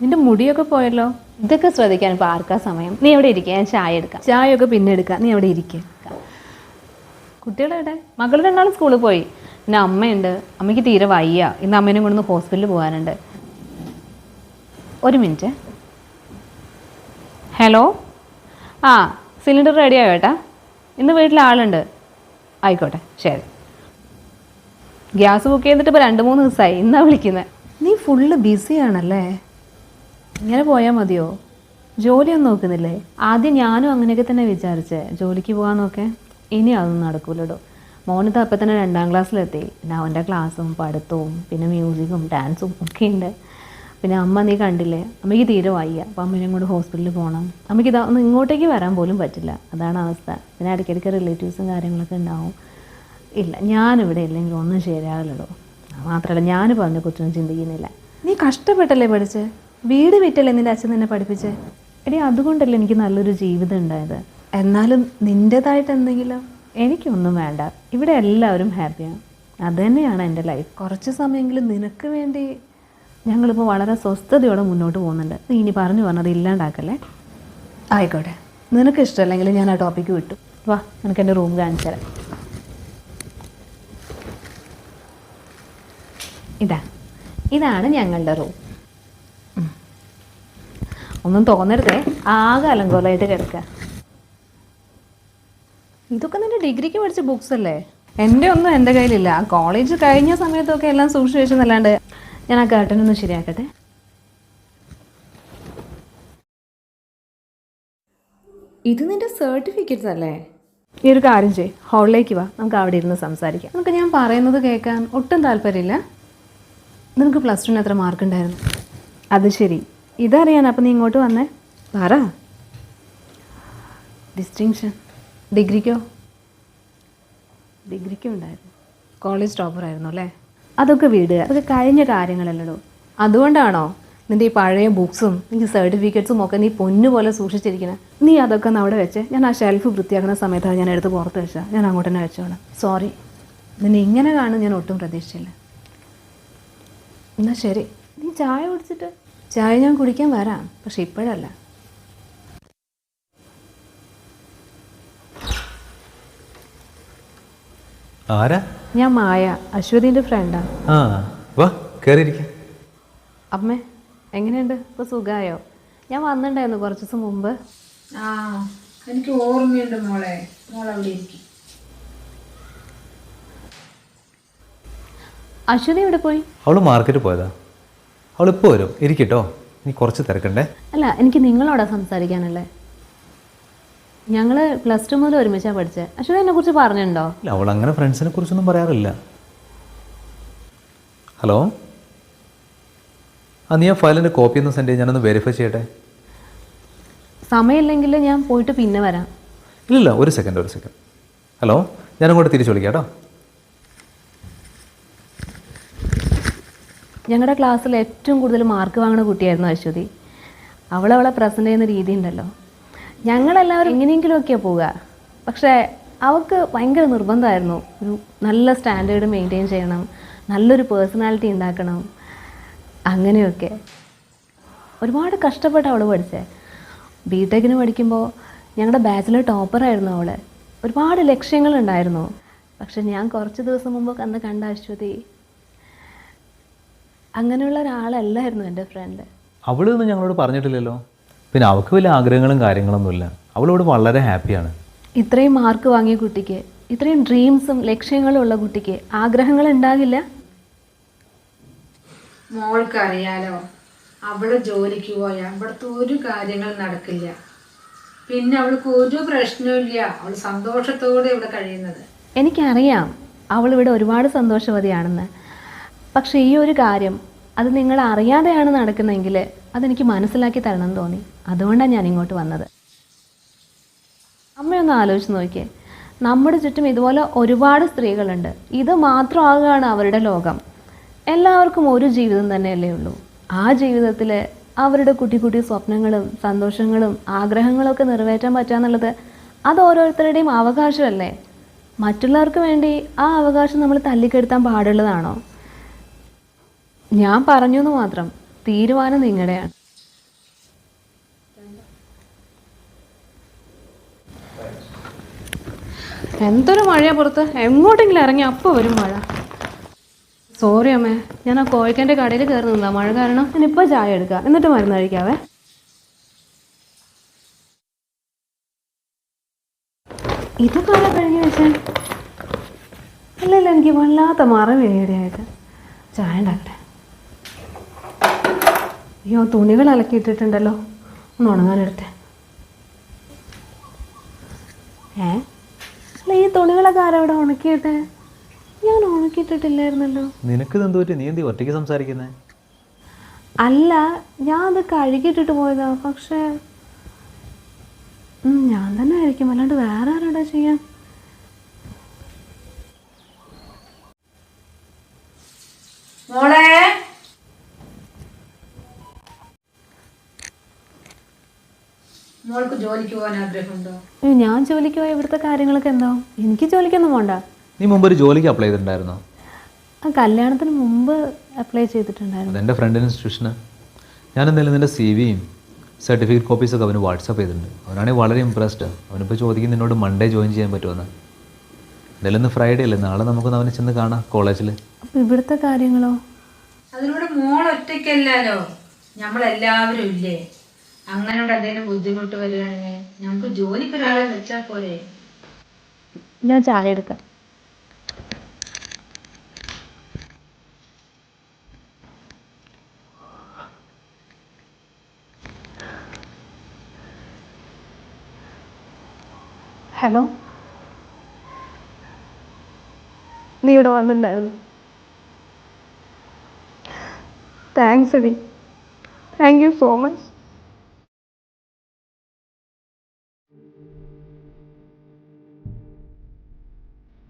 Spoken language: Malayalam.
നിന്റെ മുടിയൊക്കെ പോയല്ലോ. ഇതൊക്കെ ശ്രദ്ധിക്കാൻ ഇപ്പോൾ ആർക്കാ സമയം? നീ എവിടെ ഇരിക്കുക ഞാൻ ചായ എടുക്കാം. ചായയൊക്കെ പിന്നെ എടുക്കാം. നീ അവിടെ ഇരിക്കുക കുട്ടികളെവിടെ മകൾ രണ്ടാളും സ്കൂളിൽ പോയി. പിന്നെ അമ്മയുണ്ട്. അമ്മയ്ക്ക് തീരെ വയ്യ. ഇന്ന് അമ്മേനെ കൊണ്ടൊന്ന് ഹോസ്പിറ്റലിൽ പോകാനുണ്ട്. ഒരു മിനിറ്റ് ഹലോ ആ സിലിണ്ടർ റെഡിയായോ ഏട്ടാ? ഇന്ന് വീട്ടിൽ ആളുണ്ട്. ആയിക്കോട്ടെ ശരി. ഗ്യാസ് ബുക്ക് ചെയ്തിട്ട് ഇപ്പോൾ രണ്ട് മൂന്ന് ദിവസമായി ഇന്നാ വിളിക്കുന്നത് നീ ഫുള്ള് ബിസിയാണല്ലേ ഇങ്ങനെ പോയാൽ മതിയോ? ജോലിയൊന്നും നോക്കുന്നില്ലേ? ആദ്യം ഞാനും അങ്ങനെയൊക്കെ തന്നെ വിചാരിച്ചേ. ജോലിക്ക് പോകാമെന്നൊക്കെ ഇനി അതൊന്നും നടക്കൂലടോ. മോനിത് അപ്പം തന്നെ രണ്ടാം ക്ലാസ്സിലെത്തി. പിന്നെ അവന്റെ ക്ലാസ്സും പഠിത്തവും പിന്നെ മ്യൂസിക്കും ഡാൻസും ഒക്കെ ഉണ്ട് പിന്നെ അമ്മ നീ കണ്ടില്ലേ? അമ്മയ്ക്ക് തീരെ വയ്യ. അപ്പം അമ്മേനെയും ഇങ്ങോട്ട് ഹോസ്പിറ്റലിൽ പോകണം അമ്മയ്ക്ക് ഇതാ ഒന്ന് ഇങ്ങോട്ടേക്ക് വരാൻ പോലും പറ്റില്ല. അതാണ് അവസ്ഥ. പിന്നെ ഇടയ്ക്കിടയ്ക്ക് റിലേറ്റീവ്സും കാര്യങ്ങളൊക്കെ ഉണ്ടാവും ഇല്ല ഞാനിവിടെ ഇല്ലെങ്കിൽ ഒന്നും ശരിയാകില്ലടോ മാത്രമല്ല ഞാൻ പറഞ്ഞ കൊച്ചൊന്നും ചിന്തിക്കുന്നില്ല. നീ കഷ്ടപ്പെട്ടല്ലേ പഠിച്ച്? വീട് വിറ്റല്ലേ നിന്റെ അച്ഛൻ തന്നെ പഠിപ്പിച്ചേ? എടി അതുകൊണ്ടല്ലേ എനിക്ക് നല്ലൊരു ജീവിതം ഉണ്ടായത്. എന്നാലും നിന്റേതായിട്ട് എന്തെങ്കിലും? എനിക്കൊന്നും വേണ്ട. ഇവിടെ എല്ലാവരും ഹാപ്പിയാണ്. അത് തന്നെയാണ് എന്റെ ലൈഫ് കുറച്ച് സമയമെങ്കിലും നിനക്ക് വേണ്ടി. ഞങ്ങളിപ്പോൾ വളരെ സ്വസ്ഥതയോടെ മുന്നോട്ട് പോകുന്നുണ്ട്. നീ ഇനി പറഞ്ഞു പറഞ്ഞത് ഇല്ലാണ്ടാക്കല്ലേ? ആയിക്കോട്ടെ. നിനക്ക് ഇഷ്ടമല്ലെങ്കിൽ ഞാൻ ആ ടോപ്പിക്ക് വിട്ടു. വാ നിനക്ക് എന്റെ റൂം കാണിച്ചു തരാം. ഇതാ. ഇതാണ് ഞങ്ങളുടെ റൂം ഒന്നും തോന്നരുതേ. ആകെ അലങ്കോലമായിട്ട് കിടക്കുക ഇതൊക്കെ നിന്റെ ഡിഗ്രിക്ക് പഠിച്ച ബുക്സ് അല്ലേ? എന്റെ ഒന്നും എന്റെ കയ്യിലില്ല. കോളേജ് കഴിഞ്ഞ സമയത്തൊക്കെ എല്ലാം സൂക്ഷിച്ചു വെച്ചെന്നല്ലാണ്ട് ഞാൻ ആ കേട്ടനൊന്ന് ശരിയാക്കട്ടെ? ഇത് നിന്റെ സർട്ടിഫിക്കറ്റ്സ് അല്ലേ? ഈ ഒരു കാര്യം ചെയ് ഹോളിലേക്ക് വാ. നമുക്ക് അവിടെ ഇരുന്ന് സംസാരിക്കാം. നമുക്ക് ഞാൻ പറയുന്നത് കേൾക്കാൻ ഒട്ടും താല്പര്യമില്ല. നിനക്ക് പ്ലസ് ടുവിന് എത്ര മാർക്ക് ഉണ്ടായിരുന്നു. അത് ശരി. ഇതറിയാൻ അപ്പം നീ ഇങ്ങോട്ട് വന്നേ? പറ. ഡിസ്റ്റിങ്ഷൻ ഡിഗ്രിക്കോ ഡിഗ്രിക്കും ഉണ്ടായിരുന്നു. കോളേജ് ടോപ്പർ ആയിരുന്നു അല്ലേ? അതൊക്കെ വീട്. അതൊക്കെ കഴിഞ്ഞ കാര്യങ്ങളല്ലടോ? അതുകൊണ്ടാണോ നിന്റെ ഈ പഴയ ബുക്സും ഈ സർട്ടിഫിക്കറ്റ്സും ഒക്കെ നീ പൊന്നു പോലെ സൂക്ഷിച്ചിരിക്കണം? നീ അതൊക്കെ ഒന്ന് അവിടെ വെച്ച്. ഞാൻ ആ ഷെൽഫ് വൃത്തിയാക്കുന്ന സമയത്താണ് ഞാൻ എടുത്ത് പുറത്ത് വെച്ചാൽ ഞാൻ അങ്ങോട്ട് തന്നെ വെച്ചോളാം. സോറി നിന്നെ ഇങ്ങനെ കാണും ഞാൻ ഒട്ടും പ്രതീക്ഷിച്ചില്ല. എന്നാൽ ശരി. നീ ചായ കുടിച്ചിട്ട് ചായ ഞാൻ കുടിക്കാൻ വരാം പക്ഷെ ഇപ്പോഴല്ല. ആരാ? ഞാൻ മായ അശ്വതിന്റെ ഫ്രണ്ടാ ആ. വാ കയറിയിരിക്ക അമ്മേ എങ്ങനെയുണ്ട്? ഇപ്പൊ സുഖായോ? ഞാൻ വന്നിട്ടുണ്ടായിരുന്നു കുറച്ച് ദിവസം മുമ്പ്. ആ എനിക്ക് ഓർമ്മയുണ്ട് മോളെ. മോൾ അവിടെ ഇരിക്കും. അശ്വതി എവിടെ പോയി? അവൾ മാർക്കറ്റ് പോയതാ. അവൾ ഇപ്പോൾ വരും. ഇരിക്കട്ടോ. നീ കുറച്ച് തിരക്കണ്ടേ? അല്ല എനിക്ക് നിങ്ങളോടാ സംസാരിക്കാനല്ലേ ഞങ്ങൾ പ്ലസ് ടു മുതൽ ഒരുമിച്ചാണ് പഠിച്ചത് അശ്വതി എന്നെക്കുറിച്ച് പറഞ്ഞിട്ടുണ്ടോ? ഇല്ല അവൾ അങ്ങനെ ഫ്രണ്ട്സിനെ കുറിച്ചൊന്നും പറയാറില്ല. ഹലോ? ആ നീ ആ ഫയലിന്റെ കോപ്പി ഒന്ന് സെൻഡ് ചെയ്ത് ഞാനൊന്ന് വെരിഫൈ ചെയ്യട്ടെ? സമയമില്ലെങ്കിൽ ഞാൻ പോയിട്ട് പിന്നെ വരാം. ഇല്ല ഒരു സെക്കൻഡ് ഒരു സെക്കൻഡ് ഹലോ? ഞാനങ്ങോട്ട് തിരിച്ചു വിളിക്കാം കേട്ടോ. ഞങ്ങളുടെ ക്ലാസ്സിൽ ഏറ്റവും കൂടുതൽ മാർക്ക് വാങ്ങുന്ന കുട്ടിയായിരുന്നു അശ്വതി. അവളവളെ അവളെ പ്രസന്റ് ചെയ്യുന്ന രീതി ഉണ്ടല്ലോ. ഞങ്ങളെല്ലാവരും എങ്ങനെയെങ്കിലുമൊക്കെയാണ് പോവുക. പക്ഷേ അവൾക്ക് ഭയങ്കര നിർബന്ധമായിരുന്നു. ഒരു നല്ല സ്റ്റാൻഡേർഡ് മെയിന്റെയിൻ ചെയ്യണം. നല്ലൊരു പേഴ്സണാലിറ്റി ഉണ്ടാക്കണം. അങ്ങനെയൊക്കെ. ഒരുപാട് കഷ്ടപ്പെട്ട് അവൾ പഠിച്ചേ. ബി ടെക്കിന് പഠിക്കുമ്പോൾ ഞങ്ങളുടെ ബാച്ചിലെ ടോപ്പറായിരുന്നു അവൾ ഒരുപാട് ലക്ഷ്യങ്ങളുണ്ടായിരുന്നു പക്ഷെ ഞാൻ കുറച്ച് ദിവസം മുമ്പ് അന്ന് കണ്ട അശ്വതി അങ്ങനെയുള്ള ഒരാളല്ലായിരുന്നു എന്റെ ഫ്രണ്ട് അവളൊന്നും ഞങ്ങളോട് പറഞ്ഞിട്ടില്ലല്ലോ. പിന്നെ അവൾക്ക് വലിയ ആഗ്രഹങ്ങളും കാര്യങ്ങളൊന്നുമില്ല. അവളോട് വളരെ ഹാപ്പിയാണ് ഇത്രയും മാർക്ക് വാങ്ങിയ കുട്ടിക്ക് ഇത്രയും ഡ്രീംസും ലക്ഷ്യങ്ങളും ഉള്ള കുട്ടിക്ക് ആഗ്രഹങ്ങൾ ഉണ്ടാകില്ല? മോൾക്കറിയാലോ അവൾ ജോലിക്ക് പോയാൽ ഇവിടുത്തെ ഒരു കാര്യങ്ങൾ നടക്കില്ല. പിന്നെ അവൾക്ക് ഒരു പ്രശ്നവുമില്ല അവൾ സന്തോഷത്തോടെ ഇവിടെ കഴിയുന്നത്. എനിക്കറിയാം അവൾ ഇവിടെ ഒരുപാട് സന്തോഷവതിയാണെന്ന്. പക്ഷേ ഈ ഒരു കാര്യം അത് നിങ്ങൾ അറിയാതെയാണ് നടക്കുന്നതെങ്കിൽ അതെനിക്ക് മനസ്സിലാക്കി തരണം തോന്നി. അതുകൊണ്ടാണ് ഞാൻ ഇങ്ങോട്ട് വന്നത്. അമ്മയൊന്ന് ആലോചിച്ച് നോക്കിയേ. നമ്മുടെ ചുറ്റും ഇതുപോലെ ഒരുപാട് സ്ത്രീകളുണ്ട്. ഇത് മാത്രമാകുകയാണ് അവരുടെ ലോകം. എല്ലാവർക്കും ഒരു ജീവിതം തന്നെയല്ലേ ഉള്ളൂ. ആ ജീവിതത്തിൽ അവരുടെ കുട്ടി കുട്ടി സ്വപ്നങ്ങളും സന്തോഷങ്ങളും ആഗ്രഹങ്ങളും ഒക്കെ നിറവേറ്റാൻ പറ്റുക അത് ഓരോരുത്തരുടെയും അവകാശമല്ലേ? മറ്റുള്ളവർക്ക് വേണ്ടി ആ അവകാശം നമ്മൾ തല്ലിക്കെടുത്താൻ പാടുള്ളതാണോ? ഞാൻ പറഞ്ഞു എന്ന് മാത്രം. തീരുമാനം നിങ്ങളുടെയാണ്. എന്തൊരു മഴയാ പുറത്ത്? എങ്ങോട്ടെങ്കിലും ഇറങ്ങി അപ്പോൾ വരും മഴ. സോറി അമ്മേ ഞാൻ ആ കോഴിക്കന്റെ കടയിൽ കയറി നിന്നാ മഴ കാരണം ഞാനിപ്പോൾ ചായ എടുക്കാം. എന്നിട്ട് മരുന്ന് കഴിക്കാവേ? ഇത് കാല കഴിഞ്ഞു വെച്ചേ? അല്ലല്ല എനിക്ക് വല്ലാത്ത മറവിയായിട്ട് ചായ ഉണ്ടാക്കട്ടെ. അയ്യോ തുണികൾ അലക്കിയിട്ടിട്ടുണ്ടല്ലോ. ഒന്ന് ഉണങ്ങാനെടുത്തെ. ഏ? അല്ല ഈ തുണികളൊക്കെ ആരാ ഇവിടെ ഉണക്കിയിട്ടെ? ഞാൻ ഉണക്കിയിട്ടിട്ടില്ലായിരുന്നല്ലോ. നിനക്ക് എന്ത് നീ എന്തി ഒറ്റയ്ക്ക് സംസാരിക്കുന്നത് അല്ല ഞാൻ അത് കഴുകിയിട്ടിട്ട് പോയതാ. പക്ഷേ ഞാൻ തന്നെ ആയിരിക്കും. അല്ലാണ്ട് വേറെ ആരോടാ ചെയ്യാൻ മോളെ മോൾക്ക് ജോലിക്ക് പോകാൻ ആഗ്രഹമുണ്ടോ? ഞാൻ ജോലിക്ക് പോയ ഇവിടുത്തെ കാര്യങ്ങളൊക്കെ എന്താ? എനിക്ക് ജോലിക്കൊന്നും പോണ്ട. നീ മുമ്പ് ഒരു ജോലിക്ക് അപ്ലൈ ചെയ്തിട്ടുണ്ടായിരുന്നോ? ആ കല്യാണത്തിന് മുമ്പ് അപ്ലൈ ചെയ്തിട്ടുണ്ടായിരുന്നു. അതെന്റെ ഫ്രണ്ടിന് ഇൻസ്റ്റിറ്റ്യൂഷന് ഞാൻ എന്തായാലും നിന്റെ സി വിയും സർട്ടിഫിക്കറ്റ് കോപ്പീസൊക്കെ അവന് വാട്സപ്പ് ചെയ്തിട്ടുണ്ട്. അവനാണെങ്കിൽ വളരെ ഇമ്പ്രസ്ഡ് അവനിപ്പോൾ ചോദിക്കും നിന്നോട് മൺഡേ ജോയിൻ ചെയ്യാൻ പറ്റുമെന്ന് എന്തായാലും ഇന്ന് ഫ്രൈഡേ അല്ലേ? നാളെ നമുക്കൊന്ന് അവനെ ചെന്ന് കാണാം കോളേജിൽ അപ്പോൾ ഇവിടുത്തെ കാര്യങ്ങളോ? അതിലൂടെ മോൾ ഒറ്റയ്ക്കല്ലല്ലോ നമ്മളെല്ലാവരും ഇല്ലേ? അങ്ങനോട് എന്തെങ്കിലും ബുദ്ധിമുട്ട് വരികയാണെങ്കിൽ ഞങ്ങൾക്ക് ജോലിക്ക് ഒരാളെ വെച്ചാൽ പോരെ. ഞാൻ ചായ എടുക്കാം. ഹലോ? നീ ഇവിടെ വന്നിട്ടുണ്ടായിരുന്നു. താങ്ക്സ് എടി. Thank you so much